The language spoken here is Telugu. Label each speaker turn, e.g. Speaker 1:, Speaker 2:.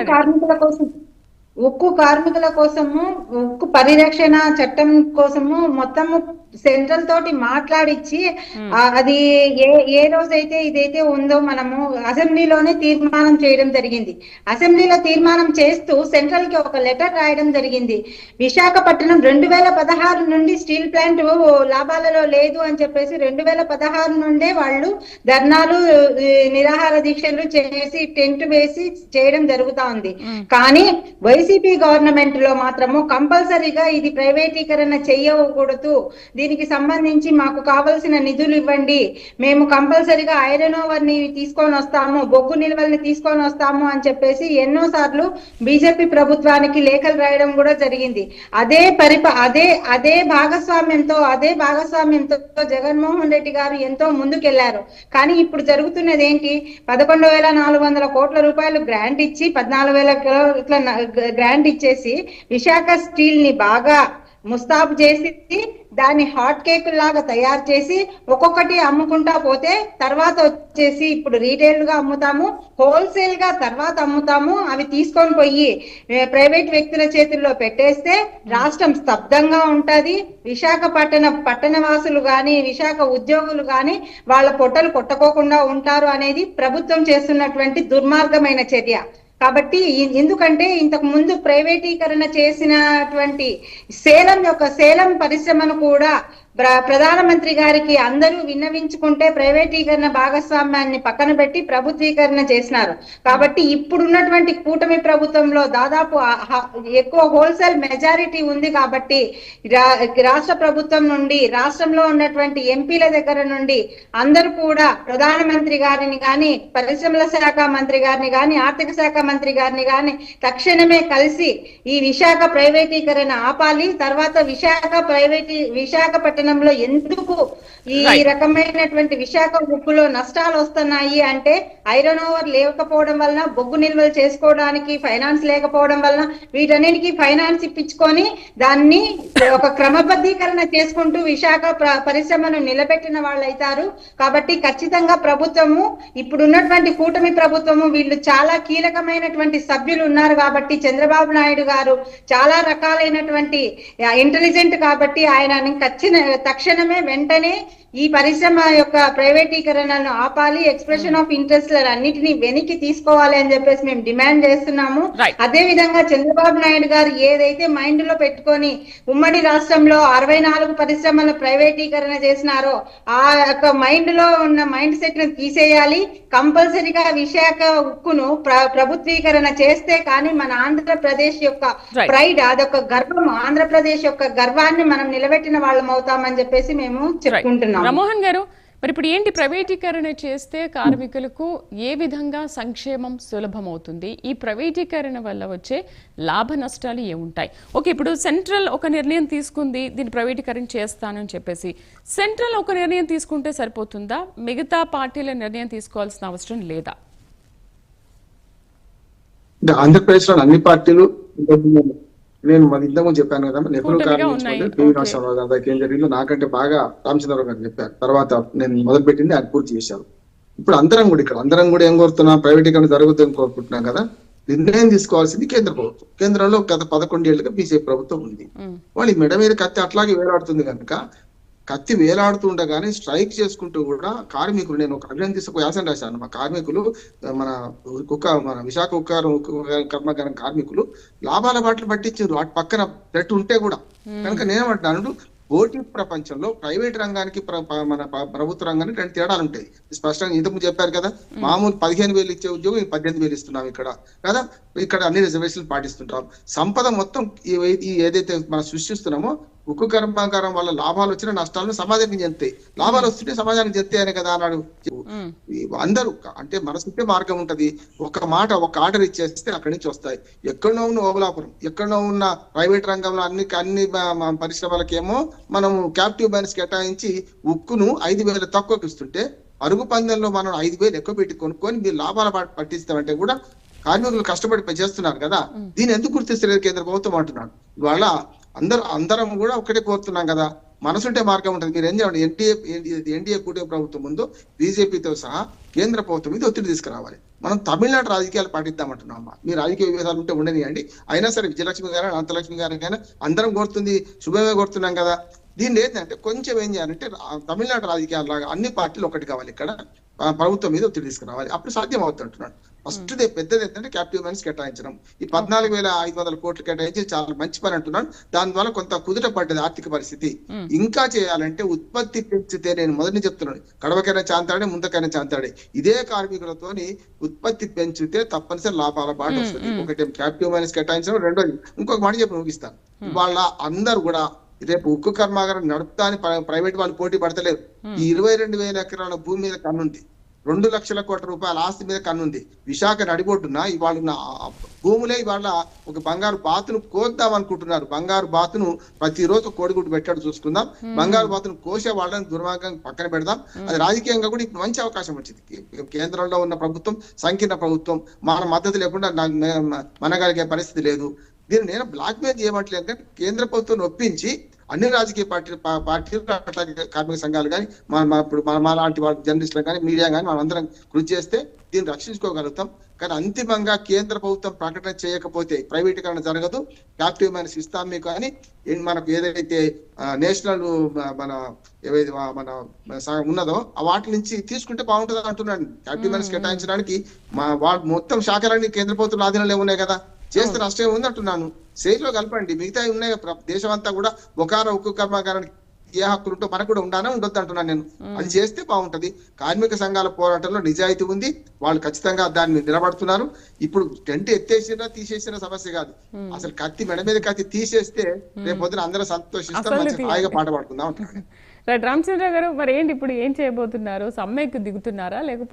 Speaker 1: మాట్లాడండి
Speaker 2: కార్మికుల కోసం ఉక్కు కార్మికుల కోసము ఉక్కు పరిరక్షణ చట్టం కోసము మొత్తము సెంట్రల్ తోటి మాట్లాడిచ్చి అది ఏ ఏ రోజైతే ఇదైతే ఉందో మనము అసెంబ్లీలోనే తీర్మానం చేయడం జరిగింది. అసెంబ్లీలో తీర్మానం చేస్తూ సెంట్రల్కి ఒక లెటర్ రాయడం జరిగింది. విశాఖపట్నం రెండు వేల పదహారు నుండి స్టీల్ ప్లాంట్ లాభాలలో లేదు అని చెప్పేసి రెండు వేల పదహారు నుండే వాళ్ళు ధర్నాలు నిరాహార దీక్షలు చేసి టెంట్ వేసి చేయడం జరుగుతా ఉంది. కానీ వైసీపీ గవర్నమెంట్లో మాత్రము కంపల్సరీగా ఇది ప్రైవేటీకరణ చేయకూడదు దీనికి సంబంధించి మాకు కావలసిన నిధులు ఇవ్వండి. మేము కంపల్సరిగా ఐరన్ ఓవర్ని తీసుకొని వస్తాము బొగ్గు నిల్వల్ని తీసుకొని వస్తాము అని చెప్పేసి ఎన్నో సార్లు బీజేపీ ప్రభుత్వానికి లేఖలు రాయడం కూడా జరిగింది. అదే పరిప అదే అదే భాగస్వామ్యంతో అదే భాగస్వామ్యంతో జగన్మోహన్ రెడ్డి గారు ఎంతో ముందుకెళ్ళారు. కానీ ఇప్పుడు జరుగుతున్నది ఏంటి? పదకొండు వేల నాలుగు వందల కోట్ల రూపాయలు గ్రాంట్ ఇచ్చి పద్నాలుగు వేల ఇట్లా గ్రాంట్ ఇచ్చేసి విశాఖ స్టీల్ని బాగా ముస్తాబు చేసి దాన్ని హాట్ కేక్ లాగా తయారు చేసి ఒక్కొక్కటి అమ్ముకుంటా పోతే తర్వాత వచ్చేసి ఇప్పుడు రీటైల్గా అమ్ముతాము హోల్సేల్గా తర్వాత అమ్ముతాము అవి తీసుకొని పోయి ప్రైవేట్ వ్యక్తుల చేతుల్లో పెట్టేస్తే రాష్ట్రం స్తబ్దంగా ఉంటది. విశాఖపట్టణ పట్టణ వాసులు గాని విశాఖ ఉద్యోగులు గాని వాళ్ళ పొట్టలు కొట్టకోకుండా ఉంటారు అనేది ప్రభుత్వం చేస్తున్నటువంటి దుర్మార్గమైన చర్య. కాబట్టి ఎందుకంటే ఇంతకు ముందు ప్రైవేటీకరణ చేసినటువంటి సేలం యొక్క సేలం పరిశ్రమను కూడా ప్రధానమంత్రి గారికి అందరూ విన్నవించుకుంటే ప్రైవేటీకరణ భాగస్వామ్యాన్ని పక్కన పెట్టి ప్రభుత్వీకరణ చేసినారు. కాబట్టి ఇప్పుడున్నటువంటి కూటమి ప్రభుత్వంలో దాదాపు ఎక్కువ హోల్సేల్ మెజారిటీ ఉంది కాబట్టి రా- రాష్ట్ర ప్రభుత్వం నుండి రాష్ట్రంలో ఉన్నటువంటి ఎంపీల దగ్గర నుండి అందరూ కూడా ప్రధానమంత్రి గారిని కాని పరిశ్రమల శాఖ మంత్రి గారిని కాని ఆర్థిక శాఖ మంత్రి గారిని కాని తక్షణమే కలిసి ఈ విశాఖ ప్రైవేటీకరణ ఆపాలి. తర్వాత విశాఖ ప్రైవేటీ విశాఖపట్నం విశాఖపట్నంలో ఎందుకు ఈ. రకమైనటువంటి విశాఖ ఉప్పులో నష్టాలు వస్తున్నాయి అంటే ఐరన్ ఓవర్ లేకపోవడం వలన బొగ్గు నిల్వలు చేసుకోవడానికి ఫైనాన్స్ లేకపోవడం వలన వీటన్నిటికీ ఫైనాన్స్ ఇప్పించుకొని దాన్ని ఒక క్రమబద్ధీకరణ చేసుకుంటూ విశాఖ ప్ర- పరిశ్రమను నిలబెట్టిన వాళ్ళు అవుతారు కాబట్టి ఖచ్చితంగా ప్రభుత్వము ఇప్పుడున్నటువంటి కూటమి ప్రభుత్వము వీళ్ళు చాలా కీలకమైనటువంటి సభ్యులు ఉన్నారు కాబట్టి చంద్రబాబు నాయుడు గారు చాలా రకాలైనటువంటి ఇంటెలిజెంట్ కాబట్టి ఆయన ఖచ్చిన తక్షణమే వెంటనే ఈ పరిశ్రమ యొక్క ప్రైవేటీకరణను ఆపాలి ఎక్స్ప్రెషన్ ఆఫ్ ఇంట్రెస్ట్ అన్నిటిని వెనక్కి తీసుకోవాలి అని చెప్పేసి మేము డిమాండ్ చేస్తున్నాము. అదే విధంగా చంద్రబాబు నాయుడు గారు ఏదైతే మైండ్లో పెట్టుకొని ఉమ్మడి రాష్ట్రంలో అరవై నాలుగు పరిశ్రమలను ప్రైవేటీకరణ చేసినారో ఆ యొక్క మైండ్లో ఉన్న మైండ్ సెట్ను తీసేయాలి కంపల్సరీగా విశాఖ ఉక్కును ప్ర- ప్రభుత్వీకరణ చేస్తే కానీ మన ఆంధ్రప్రదేశ్ యొక్క. ప్రైడ్ అదొక గర్వం ఆంధ్రప్రదేశ్ యొక్క గర్వాన్ని మనం నిలబెట్టిన వాళ్ళం అవుతామని చెప్పేసి మేము చెప్పుకుంటున్నాం
Speaker 1: రమోహన్ గారు మరి ఇప్పుడు ఏంటి ప్రైవేటీకరణ చేస్తే కార్మికులకు ఏ విధంగా సంక్షేమం సులభమవుతుంది? ఈ ప్రైవేటీకరణ వల్ల వచ్చే లాభ నష్టాలు ఏముంటాయి? ఓకే ఇప్పుడు సెంట్రల్ ఒక నిర్ణయం తీసుకుంది దీన్ని ప్రైవేటీకరణ చేస్తానని చెప్పేసి. సెంట్రల్ ఒక నిర్ణయం తీసుకుంటే సరిపోతుందా? మిగతా పార్టీల నిర్ణయం తీసుకోవాల్సిన అవసరం లేదా?
Speaker 3: అంటే ఆంధ్రప్రదేశ్లో అన్ని పార్టీలు నేను మరి ఇంతకుముందు చెప్పాను కదా నెహ్రూ
Speaker 1: కూటమిగా
Speaker 3: గారి
Speaker 1: ఉన్నాయి.
Speaker 3: నుంచి పివి
Speaker 1: ఓకే.
Speaker 3: నరసింహరావు గారి దాకా ఏం జరిగిందో నాకంటే బాగా రామచంద్రరావు గారు చెప్పారు. తర్వాత నేను మొదలు పెట్టింది ఆయన పూర్తి చేశారు. ఇప్పుడు అందరం కూడా ఇక్కడ అందరం కూడా ఏం కోరుతున్నాం? ప్రైవేటీకరణ జరుగుతుందని కోరుకుంటున్నాం కదా. నిర్ణయం తీసుకోవాల్సింది కేంద్ర ప్రభుత్వం. కేంద్రంలో గత పదకొండేళ్ళుగా బీజేపీ ప్రభుత్వం ఉంది.
Speaker 1: ఉమ్,
Speaker 3: వాళ్ళు మెడ మీద కత్తి అట్లాగే వేలాడుతుంది కనుక కత్తి వేలాడుతుండగానే స్ట్రైక్ చేసుకుంటూ కూడా కార్మికులు నేను ఒక అభినందిస్తూ ఒక వ్యాసం రాశాను. మా కార్మికులు మన కుక్క మన విశాఖ ఉక్కారు ఉక్కు కర్మకారం కార్మికులు లాభాల బాటలు పట్టించారు. వాటి పక్కన పెట్టి ఉంటే కూడా. కనుక నేనేమంటున్నాను పోటీ ప్రపంచంలో ప్రైవేట్ రంగానికి మన ప్రభుత్వ రంగానికి రెండు తేడాలు ఉంటాయి. స్పష్టంగా ఇంతకు చెప్పారు కదా మామూలు పదిహేను వేలు ఇచ్చే ఉద్యోగం పద్దెనిమిది వేలు ఇస్తున్నాం ఇక్కడ. కదా? ఇక్కడ అన్ని రిజర్వేషన్లు పాటిస్తుంటాం. సంపద మొత్తం ఈ ఏదైతే మనం సృష్టిస్తున్నామో ఉక్కు కర్మాగారం వల్ల లాభాలు వచ్చిన నష్టాలను సమాజానికి చెందుతాయి లాభాలు వస్తుంటే సమాజానికి చెందుతాయనే కదా అన్నాడు. అందరూ అంటే మనసుంటే మార్గం ఉంటది. ఒక మాట ఒక ఆర్డర్ ఇచ్చేస్తే అక్కడి నుంచి వస్తాయి. ఎక్కడో ఉన్న ఓబలాపురం ఎక్కడో ఉన్న ప్రైవేట్ రంగంలో అన్ని అన్ని పరిశ్రమలకేమో మనం క్యాప్టివ్ బ్యాన్స్ కేటాయించి ఉక్కును ఐదు వేల తక్కువకి ఇస్తుంటే అరుగు పందెంలో మనం ఐదు వేలు ఎక్కువ పెట్టి కొనుక్కొని మీరు లాభాల పట్టిస్తామంటే కూడా కార్మికులు కష్టపడి చేస్తున్నారు కదా. దీన్ని ఎందుకు గుర్తిస్తలేదు కేంద్ర ప్రభుత్వం అంటున్నాడు. ఇవాళ అందరూ అందరం కూడా ఒకటే కోరుతున్నాం కదా. మనసుంటే మార్గం ఉంటుంది. మీరు ఏం చేయండి ఎన్డీఏ ఎన్డీఏ కూటమి ప్రభుత్వం ముందు బీజేపీతో సహా కేంద్ర ప్రభుత్వం మీద ఒత్తిడి తీసుకురావాలి. మనం తమిళనాడు రాజకీయాలు పాటిద్దామంటున్నాం మీ రాజకీయ విభేదాలు ఉంటే ఉండనియండి. అయినా సరే విజయలక్ష్మి గారు అనంతలక్ష్మి గారు కానీ అందరం కోరుతుంది శుభమే కోరుతున్నాం కదా. దీన్ని ఏంటంటే కొంచెం ఏం చేయాలంటే తమిళనాడు రాజకీయాలు లాగా అన్ని పార్టీలు ఒకటి కావాలి ఇక్కడ. ప్రభుత్వం మీద ఒత్తిడి తీసుకురావాలి. అప్పుడు సాధ్యం అవుతుంటున్నాడు ఫస్ట్ పెద్దది ఏంటంటే క్యాపిటివ్ మైన్స్ కేటాయించడం. ఈ పద్నాలుగు వేల ఐదు వందల కోట్లు కేటాయించి చాలా మంచి పని అంటున్నాను దాని ద్వారా కొంత కుదుట పడ్డది ఆర్థిక పరిస్థితి.
Speaker 1: మ్మ్.
Speaker 3: ఇంకా చేయాలంటే ఉత్పత్తి పెంచితే నేను మొదటి చెప్తున్నాను. కడవకైనా చాంతాడే ముందకైనా చాంతాడే. ఇదే కార్మికులతోని ఉత్పత్తి పెంచితే తప్పనిసరి లాభాల బాట
Speaker 1: మ్మ్,
Speaker 3: వస్తుంది. ఒకటి క్యాపిటివ్ మైనస్ కేటాయించడం రెండోది ఇంకొక మాట చెప్పి ముగిస్తాను. వాళ్ళ అందరు కూడా రేపు ఉక్కు కర్మాగారం నడుపుతా అని ప్ర- ప్రైవేట్ వాళ్ళు పోటీ పడతలేరు. ఈ ఇరవై రెండు వేల ఎకరాల భూమి మీద కన్నుంది. రెండు లక్షల కోట్ల రూపాయల ఆస్తి మీద కన్నుంది. విశాఖ నడిబొడ్డున ఇవాళ భూములే ఇవాళ ఒక బంగారు బాతును కోద్దాం అనుకుంటున్నారు. బంగారు బాతును ప్రతిరోజు కోడిగుడ్డు పెట్టాడు చూసుకుందాం. బంగారు బాతును కోసే వాళ్ళని దుర్మార్గం పక్కన పెడదాం. అది రాజకీయంగా కూడా ఇప్పుడు మంచి అవకాశం వచ్చింది. కేంద్రంలో ఉన్న ప్రభుత్వం సంకీర్ణ ప్రభుత్వం మన మద్దతు లేకుండా మనగలిగే పరిస్థితి లేదు. దీన్ని నేను బ్లాక్ మెయిల్ చేయమంటలేదు కానీ కేంద్ర ప్రభుత్వం ఒప్పించి అన్ని రాజకీయ పార్టీ పార్టీలు కార్మిక సంఘాలు కానీ మన ఇప్పుడు మన మా లాంటి వాళ్ళ జర్నలిస్టులు కానీ మీడియా కానీ మనం అందరం కృషి చేస్తే దీన్ని రక్షించుకోగలుగుతాం. కానీ అంతిమంగా కేంద్ర ప్రభుత్వం ప్రకటన చేయకపోతే ప్రైవేటీకరణ జరగదు. క్యాప్టివ్ మైనస్ ఇస్తాం మీకు అని మనకు ఏదైతే నేషనల్ మన ఏవైతే మన ఉన్నదో ఆ వాటి నుంచి తీసుకుంటే బాగుంటుంది అంటున్నాను. క్యాప్టివ్ మైనస్ కేటాయించడానికి మా వాళ్ళు మొత్తం శాఖలన్నీ కేంద్ర ప్రభుత్వం ఆధీనంలో ఉన్నాయి కదా. చేస్తే నష్టం ఉంది అంటున్నాను సేజ్లో కలపండి. మిగతా ఉన్నాయి. దేశం అంతా కూడా ఒకార ఉక్కు కర్మాగారానికి ఏ హక్కులు ఉంటో మనకు కూడా ఉండాలని ఉండొద్దు అంటున్నాను నేను అది చేస్తే బాగుంటది. కార్మిక సంఘాల పోరాటంలో నిజాయితీ ఉంది. వాళ్ళు ఖచ్చితంగా దాన్ని నిలబడుతున్నారు. ఇప్పుడు టెంట్ ఎత్తేసినా తీసేసిన సమస్య కాదు. అసలు కత్తి మెడ మీద కత్తి తీసేస్తే రేపు పొద్దున అందరూ సంతోషిస్తారు. మంచి హాయిగా పాట పాడుకుందాం అంటున్నాను.
Speaker 1: రైట్ రామచంద్ర గారు మరి ఏంటి ఇప్పుడు ఏం చేయబోతున్నారు? సమ్మెకు దిగుతున్నారా? లేకపోతే